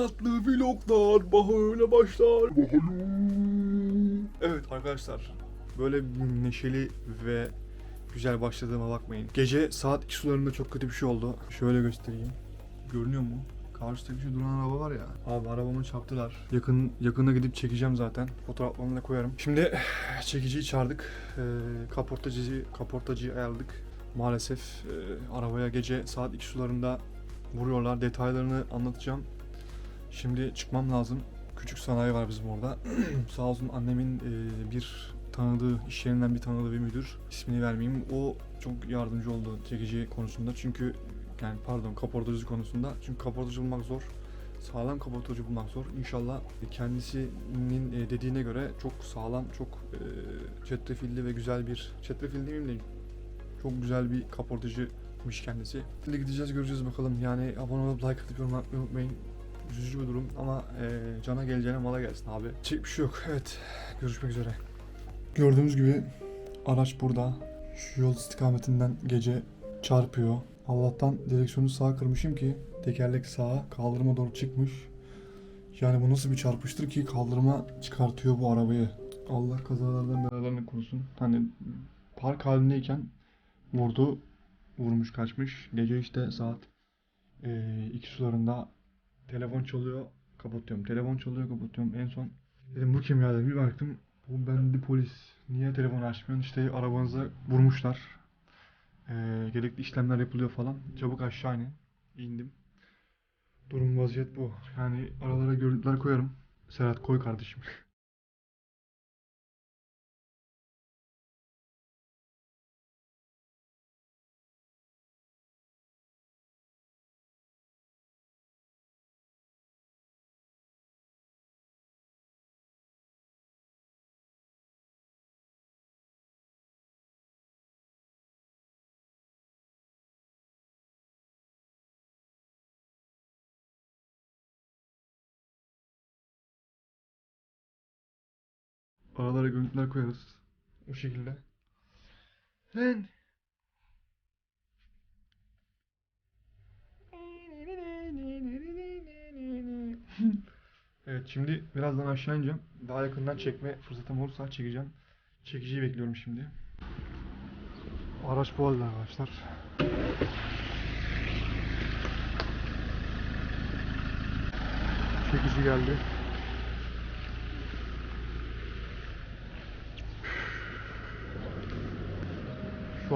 tatlı vloglar bahane başlar. Evet arkadaşlar böyle neşeli ve güzel başladığıma bakmayın. Gece saat 2 sularında çok kötü bir şey oldu. Şöyle göstereyim. Görünüyor mu? Karşıdaki şu duran araba var ya. Abi arabamı çarptılar. Yakın yakına gidip çekeceğim zaten. Fotoğraflarını da koyarım. Şimdi çekiciyi çağırdık. Ee, kaportacıyı kaportacıyı ayarladık. Maalesef e, arabaya gece saat 2 sularında vuruyorlar. Detaylarını anlatacağım. Şimdi çıkmam lazım. Küçük sanayi var bizim orada. Sağ olsun annemin e, bir tanıdığı, iş yerinden bir tanıdığı bir müdür. ismini vermeyeyim. O çok yardımcı oldu çekici konusunda. Çünkü yani pardon kaportacı konusunda. Çünkü kaportacı bulmak zor. Sağlam kaportacı bulmak zor. İnşallah kendisinin e, dediğine göre çok sağlam, çok e, çetrefilli ve güzel bir çetrefilli demeyeyim de çok güzel bir kaportacıymış kendisi. Şimdi gideceğiz göreceğiz bakalım. Yani abone olup like atıp yorum atmayı unutmayın. Üzücü bir durum ama e, cana geleceğine mala gelsin abi. Çek bir şey yok. Evet. Görüşmek üzere. Gördüğünüz gibi araç burada. Şu yol istikametinden gece çarpıyor. Allah'tan direksiyonu sağa kırmışım ki tekerlek sağa kaldırıma doğru çıkmış. Yani bu nasıl bir çarpıştır ki kaldırıma çıkartıyor bu arabayı. Allah kazalardan belalarını korusun. Hani park halindeyken vurdu, vurmuş kaçmış. Gece işte saat e, iki sularında telefon çalıyor, kapatıyorum. Telefon çalıyor, kapatıyorum. En son dedim bu kim ya dedim. Bir baktım bu ben bir polis. Niye telefonu açmıyorsun? İşte arabanıza vurmuşlar. Ee, gerekli işlemler yapılıyor falan. Çabuk aşağı inin. İndim. Durum vaziyet bu. Yani aralara görüntüler koyarım. Serhat koy kardeşim. Aralara görüntüler koyarız. O şekilde. Lan. Evet şimdi birazdan aşağı ineceğim. Daha yakından çekme fırsatım olursa çekeceğim. Çekiciyi bekliyorum şimdi. Araç bu halde arkadaşlar. Çekici geldi.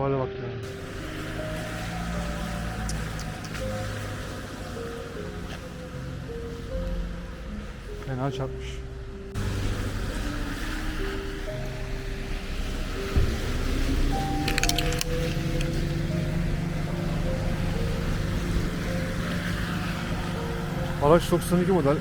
Hale bak ya. Fena çarpmış. Araç 92 model.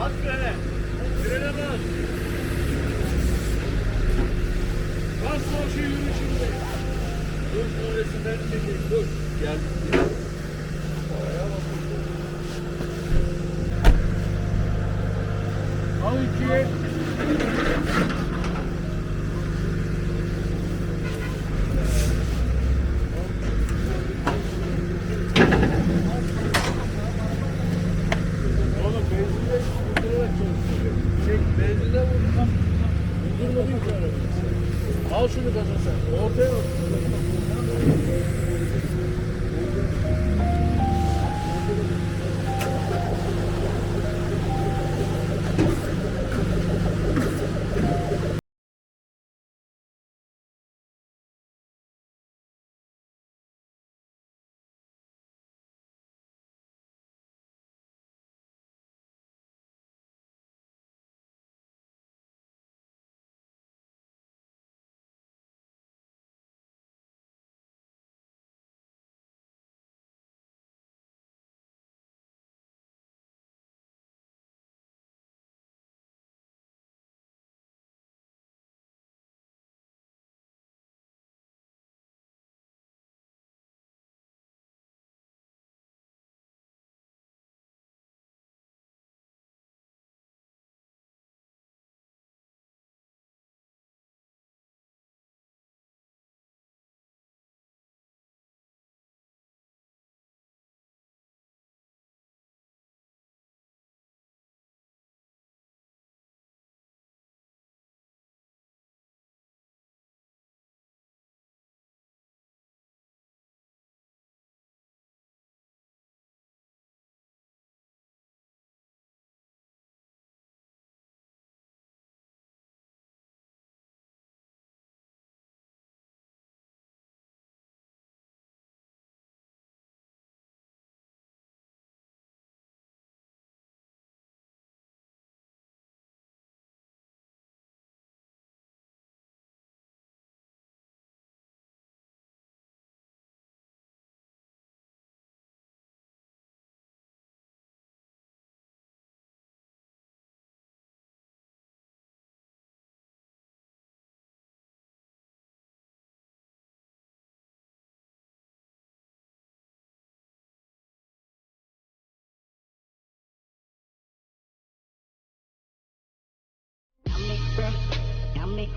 Bas frene. Frene bas. Bas o şey şu yürüyüşünde. Dur sonrası ben çekeyim. Dur. Gel. Gel. Al ikiye. Çek benzinle vurdurma. Vurdurmadın ki arabayı. Al şunu gaza sen. Ortaya bak.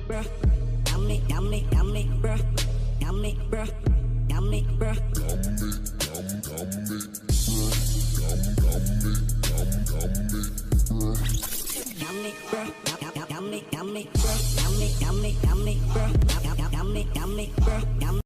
bruh. yummy, yummy, Dominic, bruh. Yummy, bruh. Yummy, bruh.